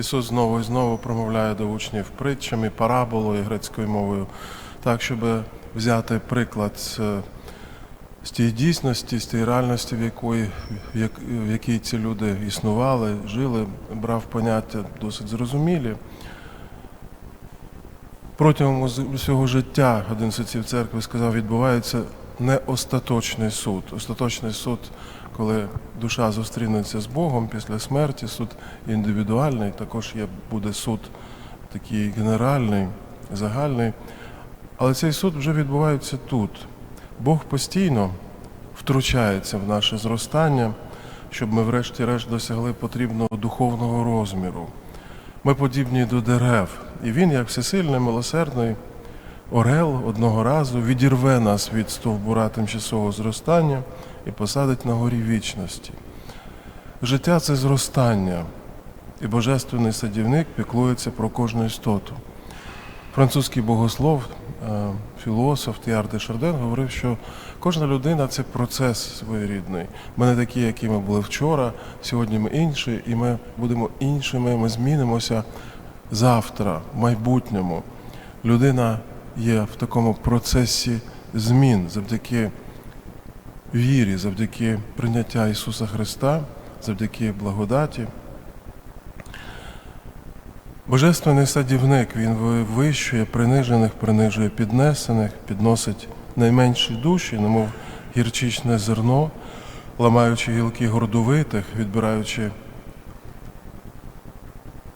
Ісус знову і знову промовляє до учнів притчами, параболою грецькою мовою, так, щоб взяти приклад з, тієї дійсності, з тієї реальності, в якої, в, як, в якій ці люди існували, жили, брав поняття досить зрозумілі. Протягом усього життя один з церкви сказав, відбувається не остаточний суд. Остаточний суд, коли душа зустрінеться з Богом після смерті, суд індивідуальний, також є, буде суд такий генеральний, загальний. Але цей суд вже відбувається тут. Бог постійно втручається в наше зростання, щоб ми врешті-решт досягли потрібного духовного розміру. Ми подібні до дерев, і він, як всесильний, милосердний орел, одного разу відірве нас від стовбура тимчасового зростання і посадить на горі вічності. Життя це зростання, і божественний садівник піклується про кожну істоту. Французький богослов, е, філософ Тіар де Шарден говорив, що кожна людина це процес своєрідний. Ми не такі, які ми були вчора, сьогодні ми інші, і ми будемо іншими, ми змінимося завтра, в майбутньому. Людина є в такому процесі змін завдяки вірі, завдяки прийняття Ісуса Христа, завдяки благодаті. Божественний садівник, він вивищує принижених, принижує піднесених, підносить найменші душі, немов гірчичне зерно, ламаючи гілки гордовитих, відбираючи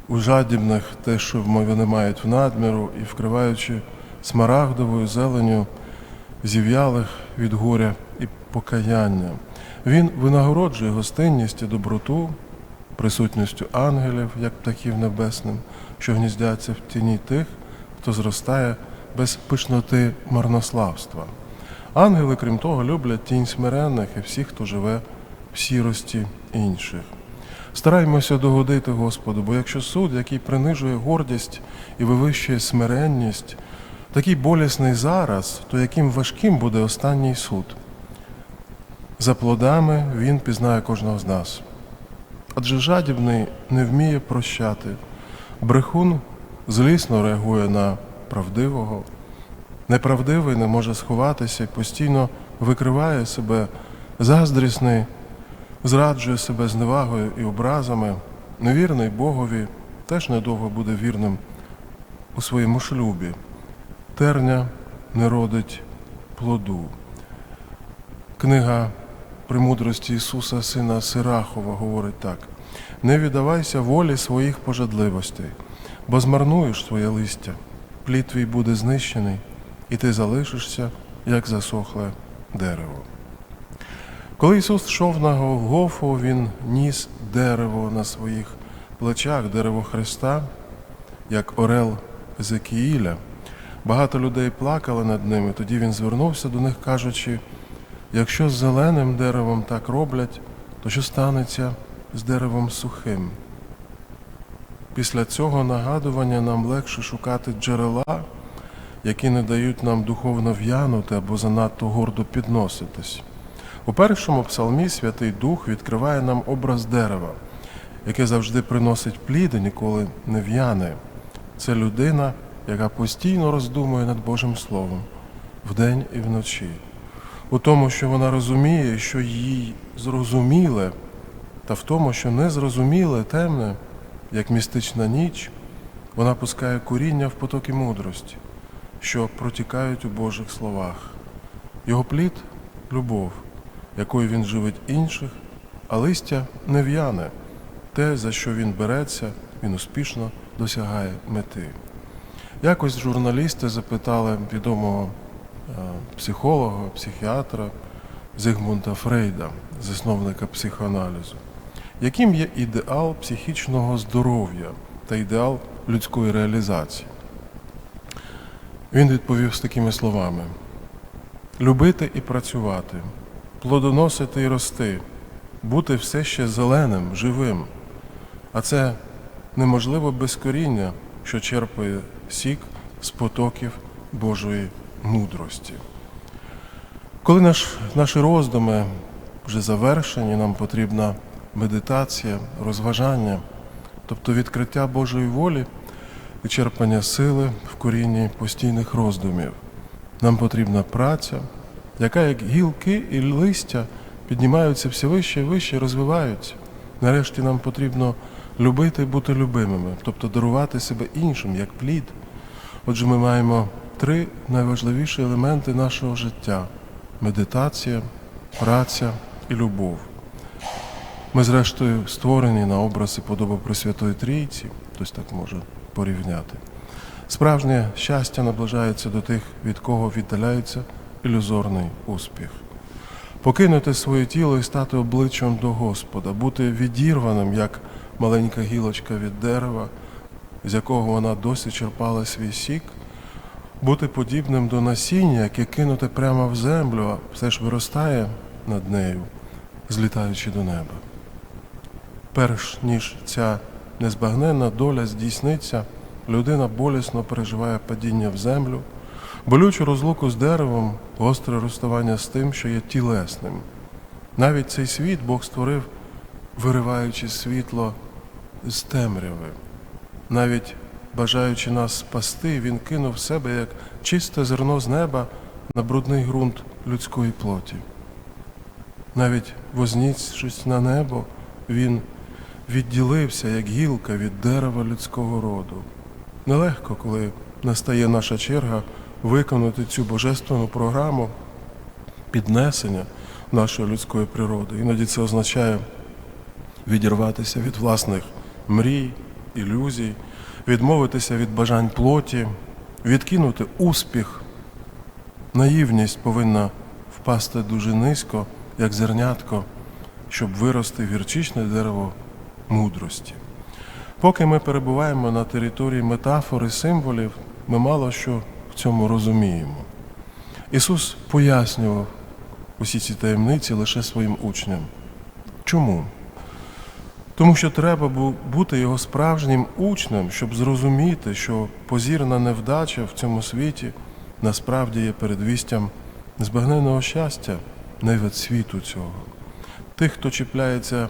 у жадібних те, що вони мають в надміру, і вкриваючи смарагдовою зеленю зів'ялих від горя і покаяння. Він винагороджує гостинність і доброту, присутністю ангелів, як птахів небесним, що гніздяться в тіні тих, хто зростає без пишноти марнославства. Ангели, крім того, люблять тінь смиренних і всіх, хто живе в сірості інших. Стараймося догодити Господу, бо якщо суд, який принижує гордість і вивищує смиренність, такий болісний зараз, то яким важким буде останній суд. За плодами він пізнає кожного з нас. Адже жадібний не вміє прощати. Брехун злісно реагує на правдивого. Неправдивий не може сховатися і постійно викриває себе, заздрісний, зраджує себе зневагою і образами. Невірний Богові теж недовго буде вірним у своєму шлюбі. Терня не родить плоду. Книга премудрості Ісуса Сина Сирахова говорить так: не віддавайся волі своїх пожадливостей, бо змарнуєш своє листя, плід твій буде знищений, і ти залишишся, як засохле дерево. Коли Ісус йшов на Голгофу, Він ніс дерево на своїх плечах, дерево Христа, як орел Зекіїля. Багато людей плакали над ними. Тоді він звернувся до них, кажучи: якщо з зеленим деревом так роблять, то що станеться з деревом сухим? Після цього нагадування нам легше шукати джерела, які не дають нам духовно в'янути або занадто гордо підноситись. У першому псалмі Святий Дух відкриває нам образ дерева, яке завжди приносить плід і ніколи не в'яне. Це людина, яка постійно роздумує над Божим Словом вдень і вночі, у тому, що вона розуміє, що їй зрозуміле, та в тому, що незрозуміле, темне, як містична ніч, вона пускає коріння в потоки мудрості, що протікають у Божих словах. Його плід любов, якою він живить інших, а листя не в'яне. Те, за що він береться, він успішно досягає мети. Якось журналісти запитали відомого е, психолога, психіатра Зигмунда Фрейда, засновника психоаналізу, яким є ідеал психічного здоров'я та ідеал людської реалізації. Він відповів з такими словами: любити і працювати, плодоносити і рости, бути все ще зеленим, живим. А це неможливо без коріння, що черпає сік з потоків Божої мудрості. Коли наш, наші роздуми вже завершені, нам потрібна медитація, розважання, тобто відкриття Божої волі і черпання сили в корінні постійних роздумів. Нам потрібна праця, яка, як гілки і листя, піднімаються все вище і вище, розвиваються. Нарешті нам потрібно любити і бути любимими, тобто дарувати себе іншим, як плід. Отже, ми маємо три найважливіші елементи нашого життя: медитація, праця і любов. Ми, зрештою, створені на образ і подобу Пресвятої Трійці, хтось так може порівняти. Справжнє щастя наближається до тих, від кого віддаляється ілюзорний успіх. Покинути своє тіло і стати обличчям до Господа, бути відірваним, як маленька гілочка від дерева, з якого вона досі черпала свій сік, бути подібним до насіння, яке кинуте прямо в землю, а все ж виростає над нею, злітаючи до неба. Перш ніж ця незбагненна доля здійсниться, людина болісно переживає падіння в землю, болючу розлуку з деревом, гостре розставання з тим, що є тілесним. Навіть цей світ Бог створив, вириваючи світло з темряви. Навіть бажаючи нас спасти, Він кинув себе як чисте зерно з неба на брудний ґрунт людської плоті. Навіть вознісшись на небо, Він відділився, як гілка від дерева людського роду. Нелегко, коли настає наша черга виконати цю божественну програму піднесення нашої людської природи. Іноді це означає відірватися від власних мрій, ілюзій, відмовитися від бажань плоті, відкинути успіх. Наївність повинна впасти дуже низько, як зернятко, щоб вирости вірчичне дерево мудрості. Поки ми перебуваємо на території метафор і символів, ми мало що в цьому розуміємо. Ісус пояснював усі ці таємниці лише своїм учням. Чому? Тому що треба бути його справжнім учнем, щоб зрозуміти, що позірна невдача в цьому світі насправді є передвістям збагненого щастя не від світу цього. Тих, хто чіпляється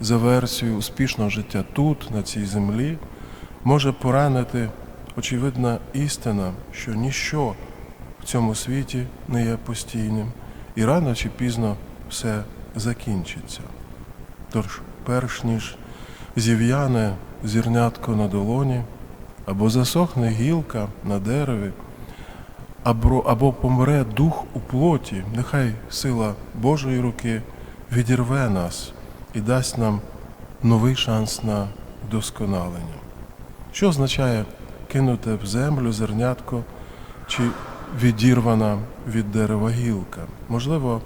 за версію успішного життя тут, на цій землі, може поранити очевидна істина, що ніщо в цьому світі не є постійним, і рано чи пізно все закінчиться. Тож, перш ніж зів'яне зірнятко на долоні, або засохне гілка на дереві, або, або помре дух у плоті, нехай сила Божої руки відірве нас і дасть нам новий шанс на вдосконалення. Що означає кинути в землю зернятко чи відірвана від дерева гілка? Можливо,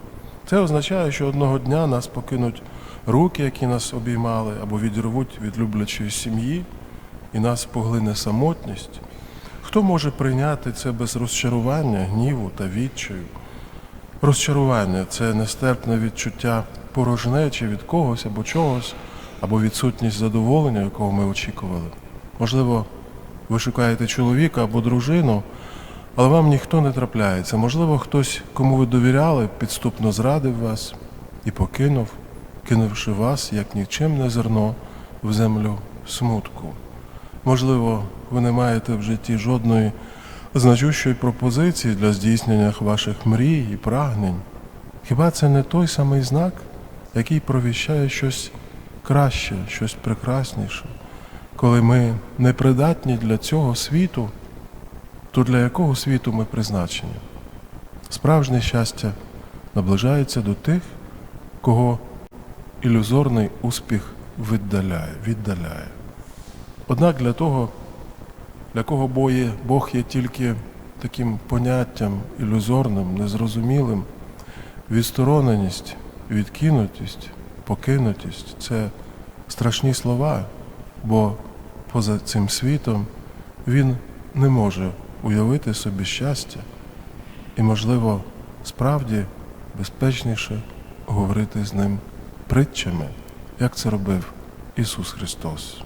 це означає, що одного дня нас покинуть руки, які нас обіймали, або відірвуть від люблячої сім'ї, і нас поглине самотність. Хто може прийняти це без розчарування, гніву та відчаю? Розчарування це нестерпне відчуття порожнечі від когось або чогось, або відсутність задоволення, якого ми очікували. Можливо, ви шукаєте чоловіка або дружину, але вам ніхто не трапляється. Можливо, хтось, кому ви довіряли, підступно зрадив вас і покинув, кинувши вас, як нікчемне зерно, в землю смутку. Можливо, ви не маєте в житті жодної значущої пропозиції для здійснення ваших мрій і прагнень. Хіба це не той самий знак, який провіщає щось краще, щось прекрасніше? Коли ми непридатні для цього світу, то для якого світу ми призначені? Справжнє щастя наближається до тих, кого ілюзорний успіх віддаляє, віддаляє. Однак для того, для кого Бог є, Бог є тільки таким поняттям ілюзорним, незрозумілим, відстороненість, відкинутість, покинутість це страшні слова, бо поза цим світом він не може уявити собі щастя, і, можливо, справді безпечніше говорити з ним притчами, як це робив Ісус Христос.